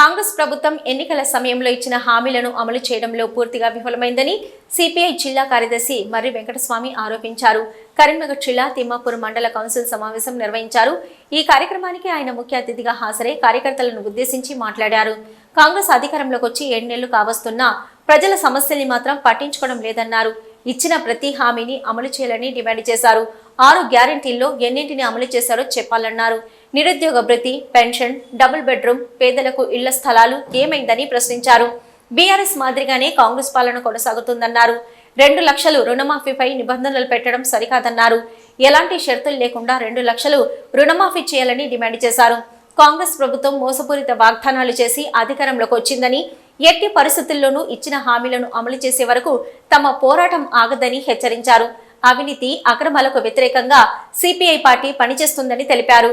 కాంగ్రెస్ ప్రభుత్వం ఎన్నికల సమయంలో ఇచ్చిన హామీలను అమలు చేయడంలో పూర్తిగా విఫలమైందని సిపిఐ జిల్లా కార్యదర్శి మర్రి వెంకటస్వామి ఆరోపించారు. కరీంనగర్ జిల్లా తిమ్మాపూర్ మండల కౌన్సిల్ సమావేశం నిర్వహించారు. ఈ కార్యక్రమానికి ఆయన ముఖ్య అతిథిగా హాజరై కార్యకర్తలను ఉద్దేశించి మాట్లాడారు. కాంగ్రెస్ అధికారంలోకి వచ్చి ఏడు నెలలు కావస్తున్నా ప్రజల సమస్యల్ని మాత్రం పట్టించుకోవడం లేదన్నారు. ఇచ్చిన ప్రతి హామీని అమలు చేయాలని డిమాండ్ చేశారు. ఆరు గ్యారంటీల్లో ఎన్నింటిని అమలు చేశారో చెప్పాలన్నారు. నిరుద్యోగ భృతి పెన్షన్ డబుల్ బెడ్రూమ్ పేదలకు ఇళ్ళ స్థలాలు ఏమైందని ప్రశ్నించారు. బీఆర్ఎస్ మాదిరిగానే కాంగ్రెస్ పాలన కొనసాగుతుందన్నారు. రెండు లక్షలు రుణమాఫీపై నిబంధనలు పెట్టడం సరికాదన్నారు. ఎలాంటి షరతులు లేకుండా రెండు లక్షలు రుణమాఫీ చేయాలని డిమాండ్ చేశారు. కాంగ్రెస్ ప్రభుత్వం మోసపూరిత వాగ్దానాలు చేసి అధికారంలోకి వచ్చిందని ఎట్టి పరిస్థితుల్లోనూ ఇచ్చిన హామీలను అమలు చేసే వరకు తమ పోరాటం ఆగదని హెచ్చరించారు. అవినీతి అక్రమాలకు వ్యతిరేకంగా సిపిఐ పార్టీ పనిచేస్తుందని తెలిపారు.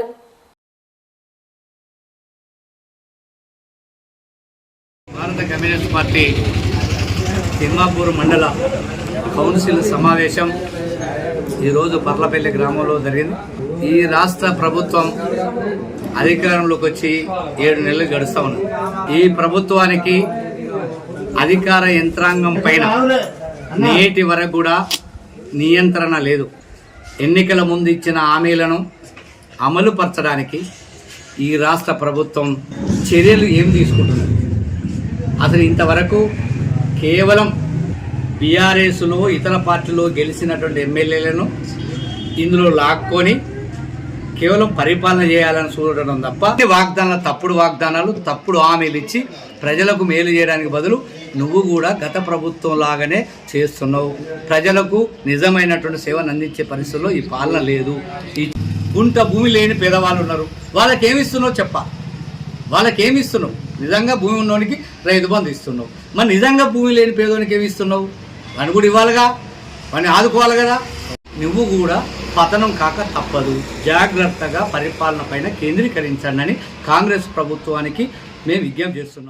భారత కమ్యూనిస్ట్ పార్టీ తిమ్మాపూర్ మండల కౌన్సిల్ సమావేశం ఈరోజు పర్లపల్లి గ్రామంలో జరిగింది. ఈ రాష్ట్ర ప్రభుత్వం అధికారంలోకి వచ్చి ఏడు నెలలు గడుస్తూ ఉన్నాం. ఈ ప్రభుత్వానికి అధికార యంత్రాంగం పైన నేటి వరకు కూడా నియంత్రణ లేదు. ఎన్నికల ముందు ఇచ్చిన హామీలను అమలు పరచడానికి ఈ రాష్ట్ర ప్రభుత్వం చర్యలు ఏం తీసుకుంటుంది? అసలు ఇంతవరకు కేవలం బీఆర్ఎస్లో ఇతర పార్టీలో గెలిచినటువంటి ఎమ్మెల్యేలను ఇందులో లాక్కొని కేవలం పరిపాలన చేయాలని చూడడం తప్ప వాగ్దానాలు తప్పుడు వాగ్దానాలు తప్పుడు హామీలు ఇచ్చి ప్రజలకు మేలు చేయడానికి బదులు నువ్వు కూడా గత ప్రభుత్వం లాగానే చేస్తున్నావు. ప్రజలకు నిజమైనటువంటి సేవను అందించే పరిస్థితుల్లో ఈ పాలన లేదు. ఈ గుంట భూమి లేని పేదవాళ్ళు ఉన్నారు. వాళ్ళకి ఏమి ఇస్తున్నావు చెప్ప. వాళ్ళకి ఏమి ఇస్తున్నావు నిజంగా భూమి ఉన్నోనికి రైతు బంధు ఇస్తున్నావు. మరి నిజంగా భూమి లేని పేదోనికి ఏమి ఇస్తున్నావు? వాడిని కూడా ఇవ్వాలిగా? వాడిని ఆదుకోవాలి కదా? నువ్వు కూడా పతనం కాక తప్పదు. జాగ్రత్తగా పరిపాలన పైన కేంద్రీకరించండి అని కాంగ్రెస్ ప్రభుత్వానికి మేము విజ్ఞప్తి చేస్తున్నాం.